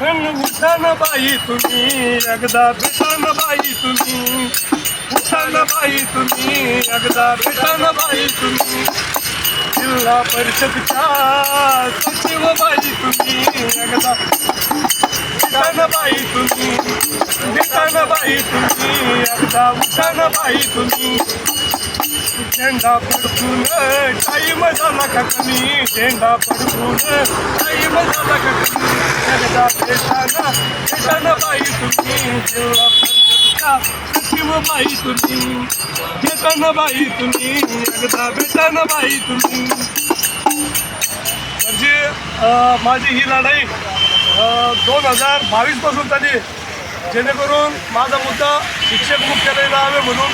पण उठान बाई तुम्ही एकदा भेटान बाई तुम्ही. उठान बाई तुम्ही एकदा भेटान बाई तुम्ही. जिल्हा परिषदच्या सचिव बाई तुम्ही एकदा भेटान बाई तुम्ही. भेटान बाई तुम्ही एकदा उठान बाई तुम्ही. झेंडा पडकून टाईम झाला का कमी? झेंडा पडकून टाईम एकदा बाई तुम्ही जिल्हा सचिव बाई तुम्ही भेटाना बाई तुम्ही एकदा भेटाना बाई तुम्ही म्हणजे माझी ही लढाई दोन हजार बावीसपासून झाली. जेणेकरून माझा मुद्दा शिक्षक मुख्यालय हवे म्हणून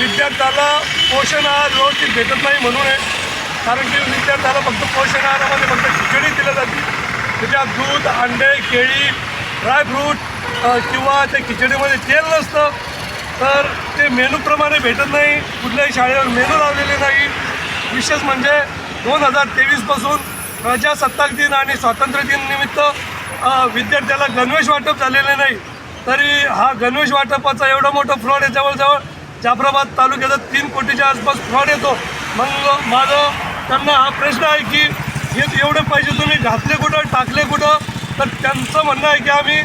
विद्यार्थ्याला पोषण आहार व्यवस्थित भेटत नाही म्हणून आहे. कारण की विद्यार्थ्याला फक्त पोषण आहारामध्ये फक्त खिचडी दिल्या जाते. त्याच्यात दूध अंडे केळी ड्रायफ्रूट किंवा त्या खिचडीमध्ये तेल नसतं तर ते मेनूप्रमाणे भेटत नाही. कुठल्याही शाळेवर मेनू लावलेले नाही. विशेष म्हणजे दोन हजार तेवीसपासून प्रजासत्ताक दिन आणि स्वातंत्र्य दिन निमित्त विद्यार्थ्याला गणवेश वाटप झालेले नाही. तरी हा गणवेश वाटपाचा एवढा मोठा फ्रॉड आहे जवळजवळ जाफराबाद तालुक्याचा तीन कोटीच्या आसपास फ्रॉड येतो. मग माझं त्यांना हा प्रश्न आहे की हे एवढे पैसे तुम्ही घातले कुठं टाकले कुठं? तर त्यांचं म्हणणं आहे की आम्ही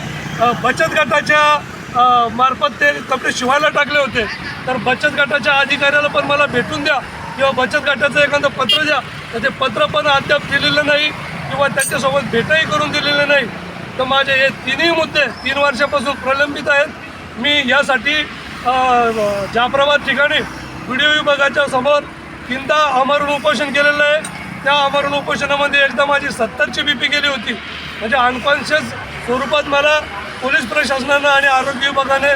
बचत गटाच्या मार्फत ते कपडे शिवायला टाकले होते. तर बचत गटाच्या अधिकाऱ्याला पण मला भेटून द्या किंवा बचत गटाचं एखादं पत्र द्या. तर ते पत्र पण अद्याप दिलेलं नाही किंवा त्याच्यासोबत भेटही करून दिलेलं नाही. तर माझे हे तिन्ही मुद्दे तीन वर्षापासून प्रलंबित आहेत. मी यासाठी जाफराबाद ठिकाणी व्हिडिओ विभागाच्या समोर तीनदा आमरण उपोषण केलेलं आहे. त्या आमरण उपोषणामध्ये एकदा माझी सत्तरची बी पी गेली होती. म्हणजे अनकॉन्शियस स्वरूपात मला पोलीस प्रशासनानं आणि आरोग्य विभागाने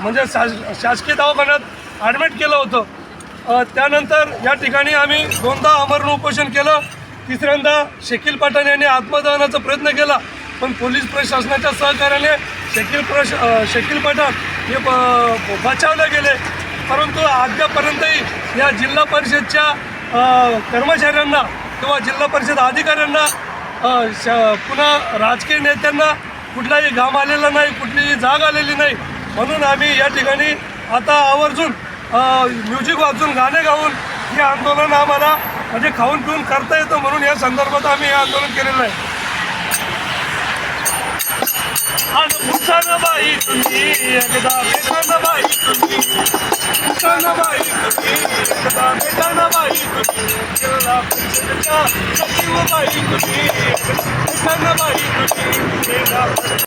म्हणजे शास शासकीय दवाखान्यात ॲडमिट केलं होतं. त्यानंतर या ठिकाणी आम्ही दोनदा आमरण उपोषण केलं. तिसऱ्यांदा शकील पठाण यांनी आत्मदहनाचा प्रयत्न केला. पण पोलीस प्रशासनाच्या सहकार्याने शकील प्रश शकील पठाण हे ब- बचावले गेले. परंतु अद्यापर्यंतही या जिल्हा परिषदच्या कर्मचाऱ्यांना किंवा जिल्हा परिषद अधिकाऱ्यांना श- पुन्हा राजकीय नेत्यांना कुठलाही घाम आलेला नाही कुठलीही जाग आलेली नाही. म्हणून आम्ही या ठिकाणी आता आवर्जून म्युझिक वाजून गाणे गाऊन हे आंदोलन आम्हाला म्हणजे खाऊन पिऊन करता येतं म्हणून या संदर्भात आम्ही हे आंदोलन केलेलं आहे. आणि बाई तुम्ही एकदा बाई तुम्ही बाई तुम्ही. Thank you.